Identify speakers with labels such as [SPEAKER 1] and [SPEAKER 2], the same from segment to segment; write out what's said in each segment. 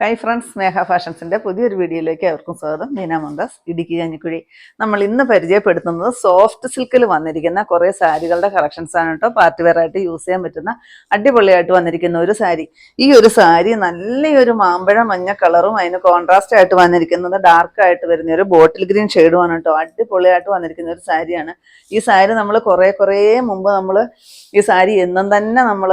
[SPEAKER 1] Hi friends സ്നേഹ ഫാഷൻസിന്റെ പുതിയൊരു വീഡിയോയിലേക്ക് അവർക്കും സ്വാഗതം. മീന മന്ദാസ് ഇടുക്കി കഞ്ഞിക്കുഴി. നമ്മൾ ഇന്ന് പരിചയപ്പെടുത്തുന്നത് സോഫ്റ്റ് സിൽക്കിൽ വന്നിരിക്കുന്ന കുറേ സാരികളുടെ കളക്ഷൻസ് ആണ് കേട്ടോ. പാർട്ടി വെയർ ആയിട്ട് യൂസ് ചെയ്യാൻ പറ്റുന്ന അടിപൊളിയായിട്ട് വന്നിരിക്കുന്ന ഒരു സാരി. ഈ ഒരു സാരി നല്ലൊരു മാമ്പഴ മഞ്ഞ കളറും അതിന് കോൺട്രാസ്റ്റ് ആയിട്ട് വന്നിരിക്കുന്നത് ഡാർക്ക് ആയിട്ട് വരുന്ന ഒരു ബോട്ടിൽ ഗ്രീൻ ഷെയ്ഡുമാണ് കേട്ടോ. അടിപൊളിയായിട്ട് വന്നിരിക്കുന്ന ഒരു സാരിയാണ്. ഈ സാരി നമ്മൾ കുറേ കുറേ മുമ്പ് നമ്മൾ ഈ സാരി എന്നും തന്നെ നമ്മൾ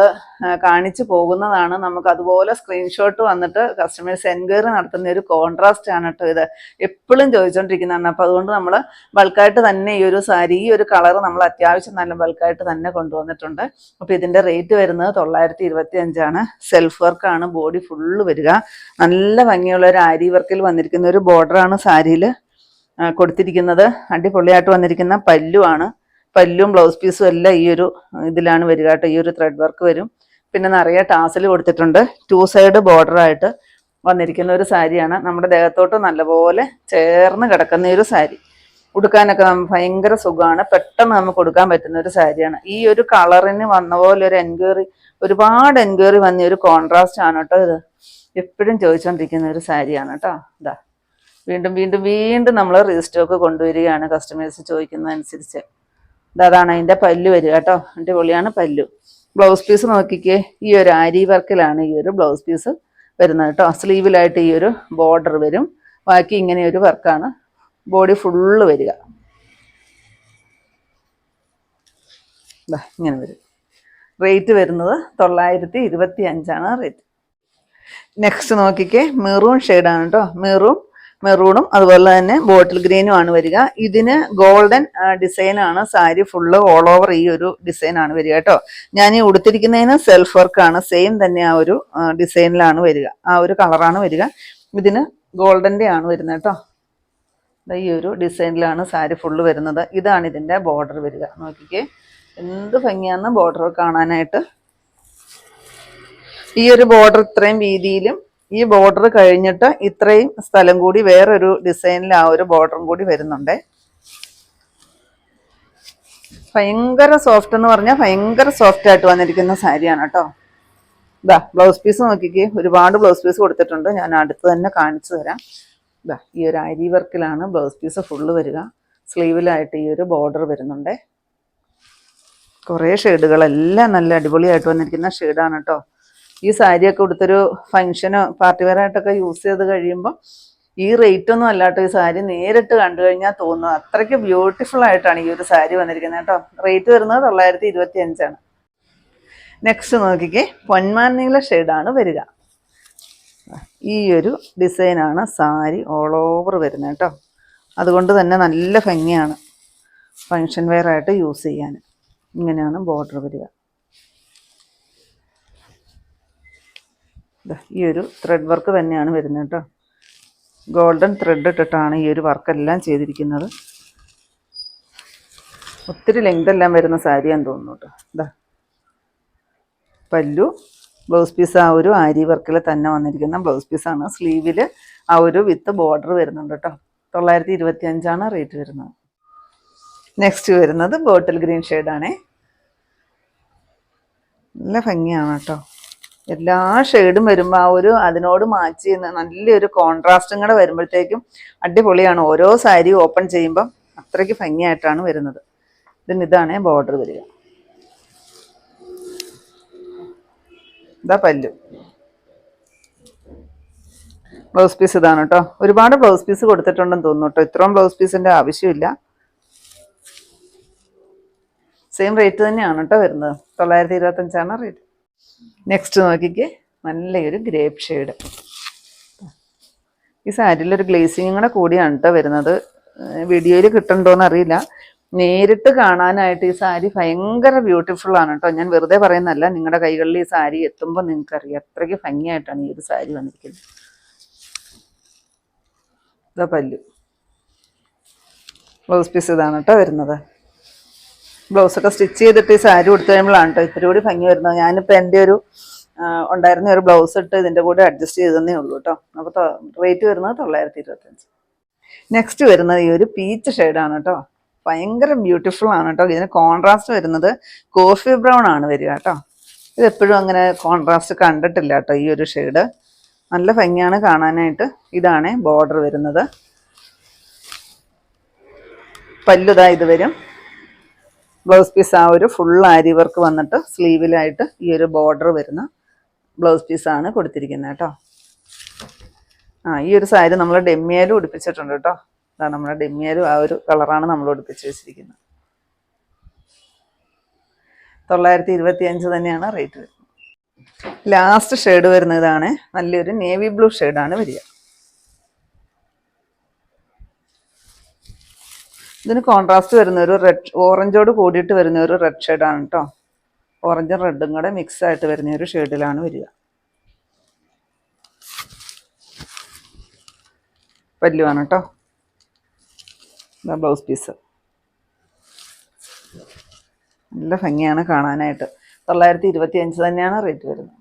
[SPEAKER 1] കാണിച്ചു പോകുന്നതാണ്. നമുക്ക് അതുപോലെ സ്ക്രീൻഷോട്ട് വന്നിട്ട് കസ്റ്റമേഴ്സ് എൻക്വയറി നടത്തുന്ന ഒരു കോൺട്രാസ്റ്റ് ആണ് കേട്ടോ ഇത്. എപ്പോഴും ചോദിച്ചുകൊണ്ടിരിക്കുന്നതാണ് അപ്പോൾ അതുകൊണ്ട് നമ്മൾ ബൾക്കായിട്ട് തന്നെ ഈ ഒരു സാരി ഈ ഒരു കളർ നമ്മൾ അത്യാവശ്യം നല്ല ബൾക്കായിട്ട് തന്നെ കൊണ്ടുവന്നിട്ടുണ്ട്. അപ്പോൾ ഇതിന്റെ റേറ്റ് വരുന്നത് തൊള്ളായിരത്തി ഇരുപത്തി അഞ്ചാണ് സെൽഫ് വർക്കാണ് ബോഡി ഫുള്ള് വരിക. നല്ല ഭംഗിയുള്ള ഒരു ആരി വർക്കിൽ വന്നിരിക്കുന്ന ഒരു ബോർഡറാണ് സാരിയിൽ കൊടുത്തിരിക്കുന്നത്. അടിപൊളിയായിട്ട് വന്നിരിക്കുന്ന പല്ലുവാണ് പല്ലും ബ്ലൗസ് പീസും എല്ലാം ഈ ഒരു ഇതിലാണ് വരിക കേട്ടോ ഈ ഒരു ത്രെഡ് വർക്ക് വരും. പിന്നെ നിറയെ ടാസൽ കൊടുത്തിട്ടുണ്ട്. ടു സൈഡ് ബോർഡർ ആയിട്ട് വന്നിരിക്കുന്ന ഒരു സാരിയാണ്. നമ്മുടെ ദേഹത്തോട്ട് നല്ലപോലെ ചേർന്ന് കിടക്കുന്ന ഒരു സാരി. ഉടുക്കാനൊക്കെ നമുക്ക് ഭയങ്കര സുഖമാണ്. പെട്ടെന്ന് നമുക്ക് കൊടുക്കാൻ പറ്റുന്ന ഒരു സാരിയാണ്. ഈ ഒരു കളറിന് വന്ന പോലെ ഒരു എൻക്വയറി ഒരുപാട് എൻക്വയറി വന്ന ഒരു കോൺട്രാസ്റ്റ് ആണ് കേട്ടോ ഇത്. എപ്പോഴും ചോദിച്ചുകൊണ്ടിരിക്കുന്ന ഒരു സാരിയാണ് കേട്ടോ. ഇതാ വീണ്ടും വീണ്ടും വീണ്ടും നമ്മൾ റീസ്റ്റോക്ക് കൊണ്ടുവരികയാണ് കസ്റ്റമേഴ്സ് ചോദിക്കുന്നതനുസരിച്ച്. അതാണ് അതിന്റെ പല്ല് വരിക കേട്ടോ. അടിപൊളിയാണ് പല്ലു. ബ്ലൗസ് പീസ് നോക്കിക്കേ. ഈ ഒരു ആരി വർക്കിലാണ് ഈ ഒരു ബ്ലൗസ് പീസ് വരുന്നത് കേട്ടോ. സ്ലീവിലായിട്ട് ഈ ഒരു ബോർഡർ വരും. ബാക്കി ഇങ്ങനെ ഒരു വർക്കാണ്. ബോഡി ഫുള്ള് വരിക. ഇങ്ങനെ വരും. റേറ്റ് വരുന്നത് തൊള്ളായിരത്തി ഇരുപത്തി അഞ്ചാണ് റേറ്റ്. നെക്സ്റ്റ് നോക്കിക്കേ മെറൂൺ ഷെയ്ഡാണ് കേട്ടോ. മെറൂൺ മെറൂണും അതുപോലെ തന്നെ ബോട്ടിൽ ഗ്രീനും ആണ് വരിക. ഇതിന് ഗോൾഡൻ ഡിസൈനാണ് സാരി ഫുള്ള് ഓൾ ഓവർ ഈ ഒരു ഡിസൈനാണ് വരിക കേട്ടോ. ഞാൻ ഈ ഉടുത്തിരിക്കുന്നതിന് സെൽഫ് വർക്ക് ആണ്. സെയിം തന്നെ ആ ഒരു ഡിസൈനിലാണ് വരിക. ആ ഒരു കളറാണ് വരിക. ഇതിന് ഗോൾഡന്റെ ആണ് വരുന്നത് കേട്ടോ. ഈ ഒരു ഡിസൈനിലാണ് സാരി ഫുള്ള് വരുന്നത്. ഇതാണ് ഇതിന്റെ ബോർഡർ വരിക. നോക്കിക്കേ. എന്ത് ഭംഗിയാന്ന് ബോർഡർ കാണാനായിട്ട്. ഈ ഒരു ബോർഡർ ഇത്രയും വീതിയിലും ഈ ബോർഡർ കഴിഞ്ഞിട്ട് ഇത്രയും സ്ഥലം കൂടി വേറൊരു ഡിസൈനിൽ ആ ഒരു ബോർഡറും കൂടി വരുന്നുണ്ട്. ഭയങ്കര സോഫ്റ്റ് എന്ന് പറഞ്ഞാൽ ഭയങ്കര സോഫ്റ്റ് ആയിട്ട് വന്നിരിക്കുന്ന സാരിയാണ് കേട്ടോ. ഇതാ ബ്ലൗസ് പീസ് നോക്കിക്കേ. ഒരുപാട് ബ്ലൗസ് പീസ് കൊടുത്തിട്ടുണ്ട്. ഞാൻ അടുത്ത് തന്നെ കാണിച്ചു തരാം. ഇതാ ഈ ഒരു അരി വർക്കിലാണ് ബ്ലൗസ് പീസ് ഫുള്ള് വരിക. സ്ലീവിലായിട്ട് ഈ ഒരു ബോർഡർ വരുന്നുണ്ട്. കുറേ ഷെയ്ഡുകളെല്ലാം നല്ല അടിപൊളിയായിട്ട് വന്നിരിക്കുന്ന ഷെയ്ഡാണ് കേട്ടോ. ഈ സാരിയൊക്കെ കൊടുത്തൊരു ഫംഗ്ഷനോ പാർട്ടി വെയറായിട്ടൊക്കെ യൂസ് ചെയ്ത് കഴിയുമ്പോൾ ഈ റേറ്റ് ഒന്നും അല്ലാട്ടോ. ഈ സാരി നേരിട്ട് കണ്ടു കഴിഞ്ഞാൽ തോന്നുന്നു അത്രയ്ക്ക് ബ്യൂട്ടിഫുൾ ആയിട്ടാണ് ഈ ഒരു സാരി വന്നിരിക്കുന്നത് കേട്ടോ. റേറ്റ് വരുന്നത് തൊള്ളായിരത്തി ഇരുപത്തി അഞ്ചാണ് നെക്സ്റ്റ് നോക്കിക്കേ. പൊന്മാൻ നീല ഷെയ്ഡാണ് വരിക. ഈ ഒരു ഡിസൈനാണ് സാരി ഓൾ ഓവർ വരുന്നത് കേട്ടോ. അതുകൊണ്ട് തന്നെ നല്ല ഭംഗിയാണ് ഫങ്ഷൻ വെയർ ആയിട്ട് യൂസ് ചെയ്യാൻ. ഇങ്ങനെയാണ് ബോർഡർ വരിക. ഈ ഒരു ത്രെഡ് വർക്ക് തന്നെയാണ് വരുന്നത് കേട്ടോ. ഗോൾഡൻ ത്രെഡ് ഇട്ടിട്ടാണ് ഈ ഒരു വർക്കെല്ലാം ചെയ്തിരിക്കുന്നത്. ഒത്തിരി ലെങ്ത് എല്ലാം വരുന്ന സാരിയാന്ന് തോന്നുന്നു കേട്ടോ. ഇതാ പല്ലു ബ്ലൗസ് പീസ് ആ ഒരു ആരി വർക്കിൽ തന്നെ വന്നിരിക്കുന്ന ബ്ലൗസ് പീസാണ് സ്ലീവിൽ ആ ഒരു വിത്ത് ബോർഡർ വരുന്നുണ്ട് കേട്ടോ. തൊള്ളായിരത്തി ഇരുപത്തി അഞ്ചാണ് റേറ്റ് വരുന്നത് നെക്സ്റ്റ് വരുന്നത് ബോട്ടിൽ ഗ്രീൻ ഷെയ്ഡാണേ നല്ല ഭംഗിയാണ് കേട്ടോ. എല്ലാ ഷെയ്ഡും വരുമ്പോൾ ആ ഒരു അതിനോട് മാച്ച് ചെയ്യുന്ന നല്ലൊരു കോൺട്രാസ്റ്റും കൂടെ വരുമ്പോഴത്തേക്കും അടിപൊളിയാണ്. ഓരോ സാരി ഓപ്പൺ ചെയ്യുമ്പം അത്രയ്ക്ക് ഭംഗിയായിട്ടാണ് വരുന്നത്. ഇതിന് ഇതാണ് ബോർഡർ വരിക. ഇതാ പല്ലു. ബ്ലൗസ് പീസ് ഇതാണ് കേട്ടോ ഒരുപാട് ബ്ലൗസ് പീസ് കൊടുത്തിട്ടുണ്ടെന്ന് തോന്നുന്നു കേട്ടോ ഇത്രയും ബ്ലൗസ് പീസിന്റെ ആവശ്യമില്ല. സെയിം റേറ്റ് തന്നെയാണ് കേട്ടോ വരുന്നത്. തൊള്ളായിരത്തി ഇരുപത്തഞ്ചാണ് റേറ്റ് നെക്സ്റ്റ് നോക്കിക്കേ. നല്ലൊരു ഗ്രേപ്പ് ഷെയ്ഡ് ഈ സാരിയിലൊരു ഗ്ലേസിങ് കൂടെ കൂടിയാണ് കേട്ടോ വരുന്നത്. വീഡിയോയിൽ കിട്ടണ്ടോന്ന് അറിയില്ല. നേരിട്ട് കാണാനായിട്ട് ഈ സാരി ഭയങ്കര ബ്യൂട്ടിഫുൾ ആണ് കേട്ടോ ഞാൻ വെറുതെ പറയുന്നതല്ല. നിങ്ങളുടെ കൈകളിൽ ഈ സാരി എത്തുമ്പോൾ നിങ്ങൾക്ക് അറിയാം അത്രയ്ക്ക് ഭംഗിയായിട്ടാണ് ഈ ഒരു സാരി വന്നിരിക്കുന്നത്. ഇതാ പല്ലു. ബ്ലൗസ് പീസ് ഇതാണ് കേട്ടോ വരുന്നത്. ബ്ലൗസൊക്കെ സ്റ്റിച്ച് ചെയ്തിട്ട് ഈ സാരി കൊടുത്തു കഴിയുമ്പോഴാണ് കേട്ടോ ഇത്തിരി കൂടി ഭംഗി വരുന്നത്. ഞാനിപ്പോൾ എന്റെ ഒരു ഉണ്ടായിരുന്ന ഒരു ബ്ലൗസ് ഇട്ട് ഇതിന്റെ കൂടെ അഡ്ജസ്റ്റ് ചെയ്തതന്നേ ഉള്ളൂ കേട്ടോ അപ്പോൾ റേറ്റ് വരുന്നത് തൊള്ളായിരത്തി ഇരുപത്തഞ്ച് നെക്സ്റ്റ് വരുന്നത് ഈ ഒരു പീച്ച് ഷെയ്ഡാണ് കേട്ടോ ഭയങ്കര ബ്യൂട്ടിഫുൾ ആണ് കേട്ടോ ഇതിന് കോൺട്രാസ്റ്റ് വരുന്നത് കോഫി ബ്രൗൺ ആണ് വരിക കേട്ടോ ഇത് എപ്പോഴും അങ്ങനെ കോൺട്രാസ്റ്റ് കണ്ടിട്ടില്ല കേട്ടോ ഈ ഒരു ഷെയ്ഡ് നല്ല ഭംഗിയാണ് കാണാനായിട്ട് ഇതാണ് ബോർഡർ വരുന്നത്. പല്ലുതാ ഇത് വരും. ബ്ലൗസ് പീസ് ആ ഒരു ഫുൾ ആരി വർക്ക് വന്നിട്ട് സ്ലീവിലായിട്ട് ഈ ഒരു ബോർഡർ വരുന്ന ബ്ലൗസ് പീസാണ് കൊടുത്തിരിക്കുന്നത് കേട്ടോ. ആ ഈ ഒരു സാരി നമ്മൾ ഡെമ്മിയാലും ഉടുപ്പിച്ചിട്ടുണ്ട് കേട്ടോ. അതാണ് നമ്മുടെ ഡെമ്മിയാലും ആ ഒരു കളറാണ് നമ്മൾ ഉടുപ്പിച്ച് വെച്ചിരിക്കുന്നത്. തൊള്ളായിരത്തി ഇരുപത്തി അഞ്ച് തന്നെയാണ് റേറ്റ് വരുന്നത്. ലാസ്റ്റ് ഷെയ്ഡ് വരുന്നതാണ്. നല്ലൊരു നേവി ബ്ലൂ ഷെയ്ഡാണ് വരിക. ഇതിന് കോൺട്രാസ്റ്റ് വരുന്ന ഒരു റെഡ് ഓറഞ്ചോട് കൂടിയിട്ട് വരുന്ന ഒരു റെഡ് ഷെയ്ഡാണ് കേട്ടോ ഓറഞ്ചും റെഡും കൂടെ മിക്സ് ആയിട്ട് വരുന്ന ഒരു ഷെയ്ഡിലാണ് വരിക. പല്ലുവാണ് കേട്ടോ ബ്ലൗസ് പീസ് നല്ല ഭംഗിയാണ് കാണാനായിട്ട്. തൊള്ളായിരത്തി ഇരുപത്തി അഞ്ച് തന്നെയാണ് റേറ്റ് വരുന്നത്.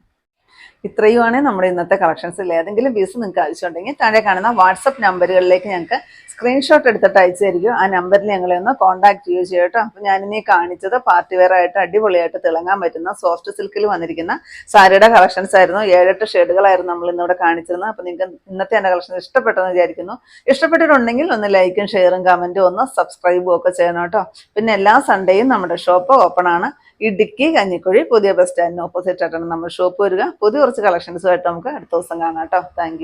[SPEAKER 1] ഇത്രയുമാണ് നമ്മുടെ ഇന്നത്തെ കളക്ഷൻസിൽ ഏതെങ്കിലും പീസ് നിങ്ങൾക്ക് ആവശ്യമുണ്ടെങ്കിൽ താഴെ കാണുന്ന വാട്സപ്പ് നമ്പറുകളിലേക്ക് ഞങ്ങൾക്ക് സ്ക്രീൻഷോട്ട് എടുത്തിട്ട് അയച്ചു ആ നമ്പറിൽ ഞങ്ങളെ ഒന്ന് കോൺടാക്ട് ചെയ്യുകയോ ചെയ്യട്ടോ ഞാൻ ഇനി കാണിച്ചത് പാർട്ടി വെയർ ആയിട്ട് അടിപൊളിയായിട്ട് തിളങ്ങാൻ പറ്റുന്ന സോഫ്റ്റ് സിൽക്കിൽ വന്നിരിക്കുന്ന സാരിയുടെ കളക്ഷൻസ് ആയിരുന്നു. ഏഴെട്ട് ഷെയ്ഡുകളായിരുന്നു നമ്മൾ ഇന്നിവിടെ കാണിച്ചിരുന്നത്. അപ്പോൾ നിങ്ങൾക്ക് ഇന്നത്തെ എന്റെ കളക്ഷൻ ഇഷ്ടപ്പെട്ടെന്ന് വിചാരിക്കുന്നു. ഇഷ്ടപ്പെട്ടിട്ടുണ്ടെങ്കിൽ ഒന്ന് ലൈക്കും ഷെയറും കമന്റും ഒന്ന് സബ്സ്ക്രൈബും ഒക്കെ ചെയ്യണം കേട്ടോ. പിന്നെ എല്ലാ സൺഡേയും നമ്മുടെ ഷോപ്പ് ഓപ്പൺ ആണ്. ഇടുക്കി കഞ്ഞിക്കുഴി പുതിയ ബസ് സ്റ്റാൻഡിന് ഓപ്പോസിറ്റ് ആയിട്ടാണ് നമ്മുടെ ഷോപ്പ് വരിക. പുതിയ കുറച്ച് കളക്ഷൻസുമായിട്ട് നമുക്ക് അടുത്ത ദിവസം കാണാം കേട്ടോ. താങ്ക്